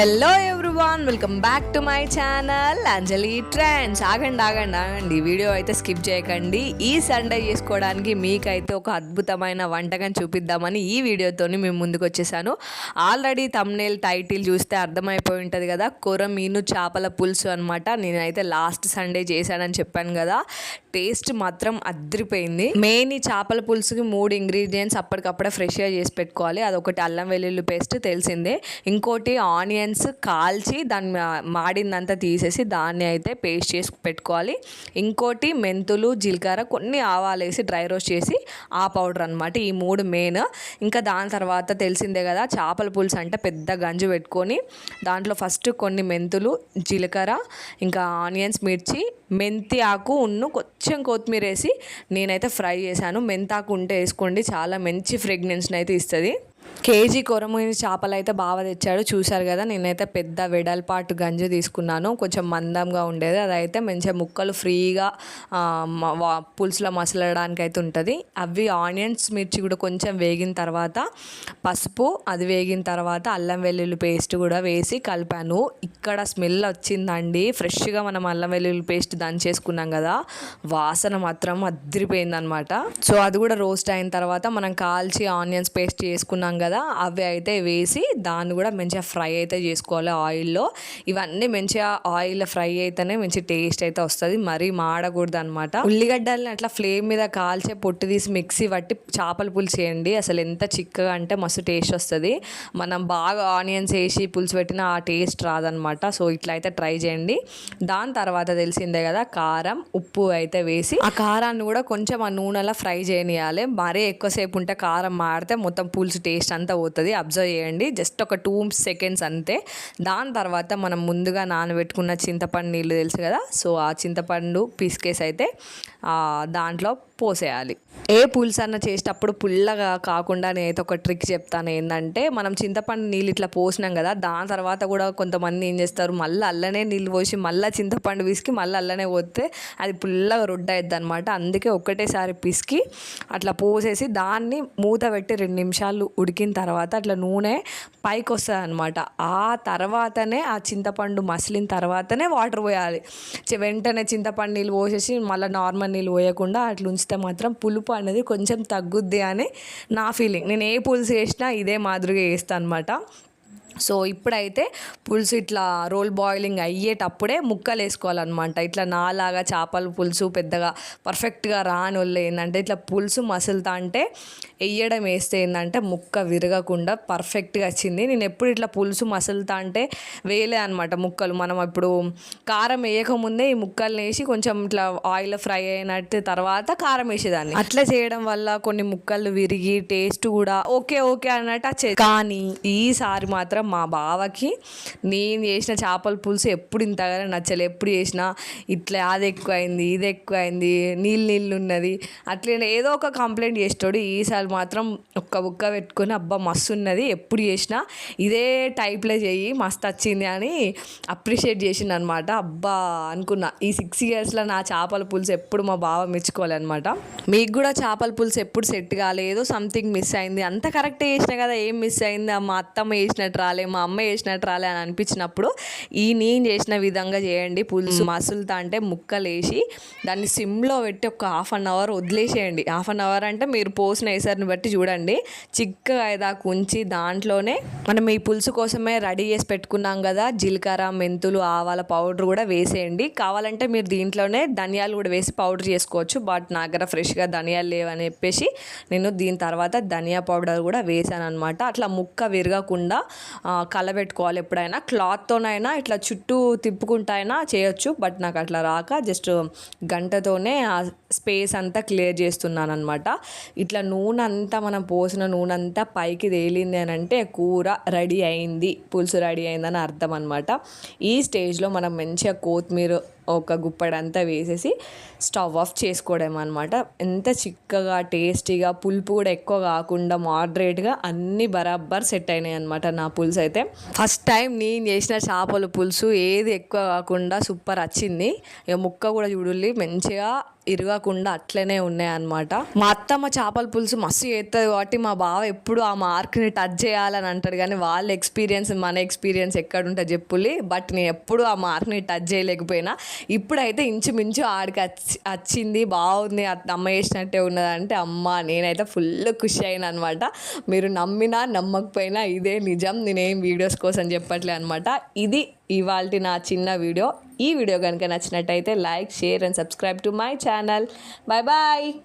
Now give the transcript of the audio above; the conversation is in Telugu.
Hello everyone welcome back to my channel Anjali trends ఆగండి ఆగండి ఆగండి. వీడియో అయితే స్కిప్ చేయకండి. ఈ సండే చేసుకోవడానికి మీకైతే ఒక అద్భుతమైన వంటకం చూపిద్దామని ఈ వీడియోతోని మేము ముందుకు వచ్చేసాను. ఆల్రెడీ తమ్నేల్ టైటిల్ చూస్తే అర్థమైపోయి ఉంటుంది కదా కొరమీను చేపల పులుసు అనమాట నేనైతే లాస్ట్ సండే చేశానని చెప్పాను కదా టేస్ట్ మాత్రం అద్రిపోయింది. మెయిన్ ఈ చేపల పులుసుకి మూడు ఇంగ్రీడియంట్స్ అప్పటికప్పుడే ఫ్రెష్గా చేసి పెట్టుకోవాలి. అదొకటి అల్లం వెల్లుల్లి పేస్ట్ తెలిసిందే. ఇంకోటి ఆనియన్స్ కాల్చి దాన్ని మా- మాడిందంతా తీసేసి దాన్ని అయితే పేస్ట్ చేసి పెట్టుకోవాలి. ఇంకోటి మెంతులు జీలకర్ర కొన్ని ఆవాలు వేసి డ్రై రోస్ట్ చేసి ఆ పౌడర్ అనమాట ఈ మూడు మెయిన్. ఇంకా దాని తర్వాత తెలిసిందే కదా చేపల పులుసు అంటే పెద్ద గంజు పెట్టుకొని దాంట్లో ఫస్ట్ కొన్ని మెంతులు జీలకర్ర ఇంకా ఆనియన్స్ మిర్చి మెంతి ఆకు ఉన్ను కొంచెం కొత్తిమీర వేసి నేనైతే ఫ్రై చేశాను. మెంతాకు ఉంటే వేసుకోండి చాలా మంచి ఫ్రెగ్నెన్స్ని అయితే ఇస్తుంది. కేజీ కొరమూని చేపలు అయితే బాగా తెచ్చాడు. చూశారు కదా నేనైతే పెద్ద వెడల్పాటు గంజి తీసుకున్నాను. కొంచెం మందంగా ఉండేది. అదైతే మంచిగా ముక్కలు ఫ్రీగా పులుసులో మసలడానికి అయితే ఉంటుంది. అవి ఆనియన్స్ మిర్చి కూడా కొంచెం వేగిన తర్వాత పసుపు అది వేగిన తర్వాత అల్లం వెల్లుల్లి పేస్ట్ కూడా వేసి కలిపాను. ఇక్కడ స్మెల్ వచ్చిందండి. ఫ్రెష్గా మనం అల్లం వెల్లుల్లి పేస్ట్ దంచేసుకున్నాం కదా వాసన మాత్రం అద్దరిపోయిందనమాట సో అది కూడా రోస్ట్ అయిన తర్వాత మనం కాల్చి ఆనియన్స్ పేస్ట్ చేసుకున్నాం కదా అవి అయితే వేసి దాన్ని కూడా మంచిగా ఫ్రై అయితే చేసుకోవాలి ఆయిల్లో. ఇవన్నీ మంచిగా ఆయిల్ ఫ్రై అయితేనే మంచి టేస్ట్ అయితే వస్తుంది. మరీ మాడకూడదు అనమాట ఉల్లిగడ్డల్ని అట్లా ఫ్లేమ్ మీద కాల్చే పొట్టు తీసి మిక్సీ పట్టి చేపల పులుసు చేయండి. అసలు ఎంత చిక్కగా అంటే మస్తు టేస్ట్ వస్తుంది. మనం బాగా ఆనియన్స్ వేసి పులుసు పెట్టిన ఆ టేస్ట్ రాదనమాట సో ఇట్లా అయితే ట్రై చేయండి. దాని తర్వాత తెలిసిందే కదా కారం ఉప్పు అయితే వేసి ఆ కారాన్ని కూడా కొంచెం ఆ నూనెలో ఫ్రై చేయనియాలి. మరీ ఎక్కువసేపు ఉంటే కారం మాడితే మొత్తం పులుసు టేస్ట్ అంతా పోతుంది అబ్జర్వ్ చేయండి. జస్ట్ ఒక టూ సెకండ్స్ అంతే. దాని తర్వాత మనం ముందుగా నానబెట్టుకున్న చింతపండు నీళ్ళు తెలుసు కదా? సో ఆ చింతపండు పీస్కేస్ అయితే దాంట్లో పోసేయాలి. ఏ పులుసు అన్న చేసేటప్పుడు పుల్లగా కాకుండా నేనైతే ఒక ట్రిక్ చెప్తాను ఏంటంటే మనం చింతపండు నీళ్ళు ఇట్లా పోసినాం కదా దాని తర్వాత కూడా కొంతమంది ఏం చేస్తారు మళ్ళీ అల్లనే నీళ్ళు పోసి మళ్ళీ చింతపండు పిసికి మళ్ళీ అల్లనే పోతే అది పుల్లగా రొడ్డ అవుతుంది అనమాట అందుకే ఒకటేసారి పిసికి అట్లా పోసేసి దాన్ని మూత పెట్టి రెండు నిమిషాలు ఉడికిన తర్వాత అట్లా నూనె పైకి వస్తుంది అనమాట ఆ తర్వాతనే ఆ చింతపండు మసిలిన తర్వాతనే వాటర్ పోయాలి. వెంటనే చింతపండు నీళ్ళు పోసేసి మళ్ళీ నార్మల్ నీళ్ళు పోయకుండా అట్లా ఉంచితే మాత్రం పులుపు అనేది కొంచెం తగ్గుద్ది అని నా ఫీలింగ్. నేను ఏ పులుసు చేసినా ఇదే మాదిరిగా చేస్తాను అనమాట సో ఇప్పుడైతే పులుసు ఇట్లా రోల్ బాయిలింగ్ అయ్యేటప్పుడే ముక్కలు వేసుకోవాలన్నమాట ఇట్లా నాలాగా చేపల పులుసు పెద్దగా పర్ఫెక్ట్గా రాని వాళ్ళు ఏంటంటే ఇట్లా పులుసు మసులుతా అంటే వేయడం వేస్తే ఏంటంటే ముక్క విరగకుండా పర్ఫెక్ట్గా వచ్చింది. నేను ఎప్పుడు ఇట్లా పులుసు మసులుతా అంటే వేయలే అనమాట ముక్కలు. మనం ఇప్పుడు కారం వేయకముందే ఈ ముక్కల్ని వేసి కొంచెం ఇట్లా ఆయిల్ ఫ్రై అయినట్టు తర్వాత కారం వేసేదాన్ని. అట్లా చేయడం వల్ల కొన్ని ముక్కలు విరిగి టేస్ట్ కూడా ఓకే ఓకే అన్నట్టు వచ్చేది. కానీ ఈసారి మాత్రం మా బావకి నేను చేసిన చేపల పులుసు ఎప్పుడు ఇంతగానే నచ్చలే. ఎప్పుడు చేసినా ఇట్లా అది ఎక్కువ అయింది ఇది ఎక్కువ అయింది నీళ్ళు నీళ్ళు ఉన్నది. అట్లే ఏదో ఒక కంప్లైంట్ చేసేటోడు ఈసారి మాత్రం ఒక్క బుక్క పెట్టుకొని అబ్బా మస్తు ఉన్నది ఎప్పుడు చేసినా ఇదే టైప్లో చెయ్యి మస్తు వచ్చింది అని అప్రిషియేట్ చేసింది అనమాట అబ్బా అనుకున్నా. ఈ సిక్స్ ఇయర్స్లో నా చేపల పులుసు ఎప్పుడు మా బావ మెచ్చుకోవాలన్నమాట మీకు కూడా చేపల పులుసు ఎప్పుడు సెట్ కాలేదు సంథింగ్ మిస్ అయింది. అంత కరెక్ట్ చేసినా కదా ఏం మిస్ అయింది? మా అత్తమ్మ చేసినట్టు రాలే మా అమ్మ చేసినట్టు రాలే అని అనిపించినప్పుడు ఈ నేను చేసిన విధంగా చేయండి పులుసు మసులుతా అంటే ముక్కలు వేసి దాన్ని సిమ్లో పెట్టి ఒక హాఫ్ అన్ అవర్ వదిలేసేయండి. హాఫ్ అన్ అవర్ అంటే మీరు పోసిన వేసరిని బట్టి చూడండి. చిక్కగా అయ్యేదాకా ఉంచి దాంట్లోనే మనం ఈ పులుసు కోసమే రెడీ చేసి పెట్టుకున్నాం కదా జీలకర్ర మెంతులు ఆవాల పౌడర్ కూడా వేసేయండి. కావాలంటే మీరు దీంట్లోనే ధనియాలు కూడా వేసి పౌడర్ చేసుకోవచ్చు బట్ నా దగ్గర ఫ్రెష్గా ధనియాలు లేవని చెప్పేసి నేను దీని తర్వాత ధనియా పౌడర్ కూడా వేసాను అనమాట అట్లా ముక్క విరగకుండా కలబెట్టుకోవాలి ఎప్పుడైనా. క్లాత్తోనైనా ఇట్లా చుట్టూ తిప్పుకుంటైనా చేయొచ్చు బట్ నాకు అట్లా రాక. జస్ట్ గంటతోనే ఆ స్పేస్ అంతా క్లియర్ చేస్తున్నాను అనమాట ఇట్లా నూనె అంతా మనం పోసిన నూనె అంతా పైకి తేలింది అని అంటే కూర రెడీ అయింది పులుసు రెడీ అయిందని అర్థం అనమాట ఈ స్టేజ్లో మనం మంచిగా కొత్తిమీర ఒక గుప్పడంతా వేసేసి స్టవ్ ఆఫ్ చేసుకోవడం అనమాట ఎంత చిక్కగా టేస్టీగా పులుపు కూడా ఎక్కువ కాకుండా మోడరేట్గా అన్ని బరాబర్ సెట్ అయినాయి అనమాట నా పులుసు అయితే. ఫస్ట్ టైం నేను చేసిన చేపల పులుసు ఏది ఎక్కువ కాకుండా సూపర్ వచ్చింది. ఇక ముక్క కూడా చూడుల్లి మంచిగా ఇరగకుండా అట్లనే ఉన్నాయి అనమాట మా అత్తమ్మ చేపల పులుసు మస్తు చేస్తుంది కాబట్టి మా బావ ఎప్పుడు ఆ మార్క్ని టచ్ చేయాలని అంటాడు కానీ వాళ్ళ ఎక్స్పీరియన్స్ మన ఎక్స్పీరియన్స్ ఎక్కడుంటే చెప్పులి. బట్ నేను ఎప్పుడు ఆ మార్క్ని టచ్ చేయలేకపోయినా. ఇప్పుడైతే ఇంచుమించు ఆడికి వచ్చింది బాగుంది. అమ్మ చేసినట్టే ఉన్నదంటే అమ్మ నేనైతే ఫుల్ ఖుషి అయిన అనమాట మీరు నమ్మినా నమ్మకపోయినా ఇదే నిజం. నేనేం వీడియోస్ కోసం చెప్పట్లే అనమాట ఇది ఇవాళ నా చిన్న వీడియో. ఈ వీడియో కనుక నచ్చినట్టయితే like share and subscribe to my channel. Bye bye.